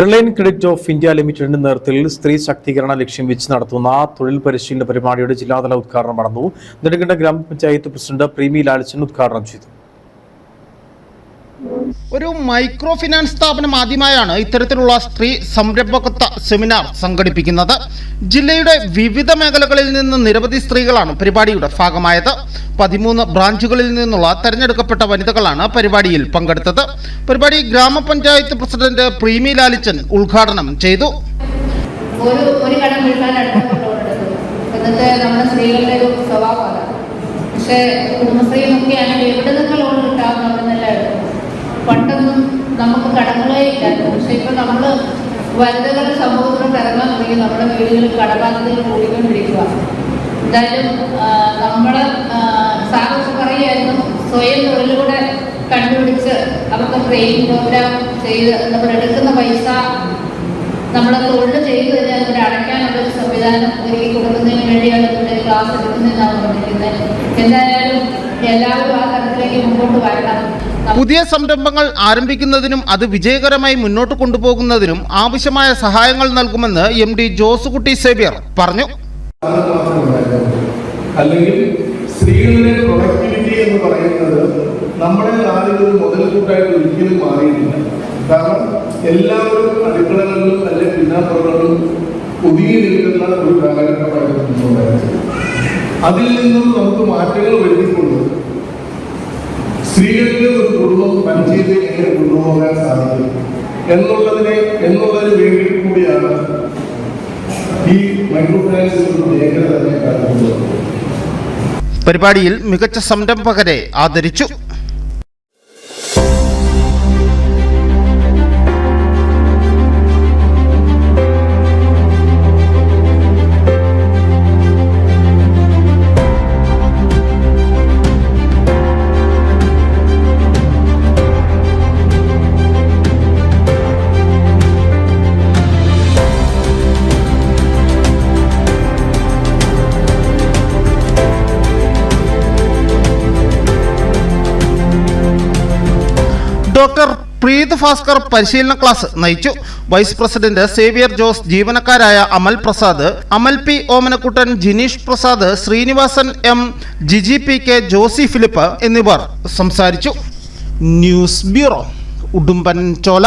Reliance credit of India ലിമിറ്റഡിന്റെ നേതൃത്വത്തിൽ സ്ത്രീ ശാക്തീകരണ ലക്ഷ്യം വെച്ച് നടത്തുന്ന തൊഴിൽ പരിശീലന പരിപാടിയുടെ ജില്ലാതല ഉദ്ഘാടനം നടന്നു. നെടുങ്കണ്ട ഗ്രാമപഞ്ചായത്ത് പ്രസിഡന്റ് പ്രീമി ലാലിച്ചൻ ഉദ്ഘാടനം ചെയ്തു. ഒരു മൈക്രോ ഫിനാൻസ് സ്ഥാപനം ആദ്യമായാണ് ഇത്തരത്തിലുള്ള സ്ത്രീ സംരംഭകത്വ സെമിനാർ സംഘടിപ്പിക്കുന്നത്. ജില്ലയുടെ വിവിധ മേഖലകളിൽ നിന്ന് നിരവധി സ്ത്രീകളാണ് പരിപാടിയുടെ ഭാഗമായത്. പതിമൂന്ന് ബ്രാഞ്ചുകളിൽ നിന്നുള്ള തെരഞ്ഞെടുക്കപ്പെട്ട വനിതകളാണ് പരിപാടിയിൽ പങ്കെടുത്തത്. പരിപാടി ഗ്രാമപഞ്ചായത്ത് പ്രസിഡന്റ് പ്രീമി ലാലിച്ചൻ ഉദ്ഘാടനം ചെയ്തു. ഒരു ഒരു കടം വീട്ടാൻ അടുത്ത ലോൺ നമ്മുടെ സ്ത്രീകളുടെ ഒരു സ്വഭാവം പക്ഷേ കുടുംബശ്രീ നോക്കിയാണെങ്കിൽ എവിടെ നിന്നുള്ള ലോൺ പണ്ടൊന്നും നമുക്ക് കടങ്ങളേ ഇല്ലായിരുന്നു പക്ഷെ ഇപ്പൊ നമ്മൾ വനിതകളുടെ സമൂഹത്തിലോട്ട് ഇറങ്ങാൻ തുടങ്ങി. നമ്മുടെ വീടുകളിൽ കടബാധ്യതകൾ കൂടിക്കൊണ്ടിരിക്കുക എന്തായാലും ആ, നമ്മുടെ സാറൊക്കെ പറയുമായിരുന്നു സ്വയം തൊഴിലൂടെ കണ്ടുപിടിച്ച് അവർക്ക് ട്രെയിനിങ് പ്രോഗ്രാം ചെയ്ത് നമ്മൾ എടുക്കുന്ന പൈസ നമ്മൾ തൊഴിൽ ചെയ്തു കഴിഞ്ഞാൽ അതിനെ അടയ്ക്കാനുള്ള ഒരു സംവിധാനം ഒരുക്കി കൊടുക്കുന്നതിന് വേണ്ടിയാണ് ഇവിടെ ക്ലാസ് എടുക്കുന്നതെന്നാണ് പറഞ്ഞിരിക്കുന്നത്. എന്തായാലും എല്ലാവരും ആ തരത്തിലേക്ക് മുമ്പോട്ട് വരണം. പുതിയ സംരംഭങ്ങൾ ആരംഭിക്കുന്നതിനും അത് വിജയകരമായി മുന്നോട്ട് കൊണ്ടുപോകുന്നതിനും ആവശ്യമായ സഹായങ്ങൾ നൽകുമെന്ന് എം ഡി ജോസുകുട്ടി സേവ്യർ പറഞ്ഞു. അല്ലെങ്കിൽ സ്ത്രീകളുടെ പ്രൊഡക്ടിവിറ്റി എന്ന് പറയുന്നത് നമ്മുടെ നാടിന്റെ ഒരു മുതൽക്കൂട്ടായിട്ട് ഒരിക്കലും മാറിയിട്ടില്ല. കാരണം എല്ലാവരും അടുക്കളകളിലും അല്ലെങ്കിൽ പിന്നാമ്പുറങ്ങളിലും ഒതുങ്ങി നിൽക്കുന്ന ഒരു കാലഘട്ടമായിരുന്നു അതിൽ നിന്നും നമുക്ക് മാറ്റങ്ങൾ വരുത്തിക്കൊണ്ട് സ്ത്രീകൾക്ക് പഞ്ചായത്ത് എങ്ങനെ കൊണ്ടുപോകാൻ സാധിക്കും എന്നുള്ളതിനെ എന്നുള്ളതിന് വേണ്ടി കൂടിയാണ് ഈ മൈക്രോ ഫൈനാൻസ് മേഖല തന്നെ പരിപാടിയിൽ മികച്ച സംരംഭകരെ ആദരിച്ചു. ഡോക്ടർ പ്രീത് ഭാസ്കർ പരിശീലന ക്ലാസ് നയിച്ചു. Vice president Xavier Jose ജീവനക്കാരായ Amal Prasad Amal P Omanakuttan Jineesh Prasad Srinivasan M Jiji P K Josy Philip എന്നിവർ സംസാരിച്ചു. News bureau Udumbanchola.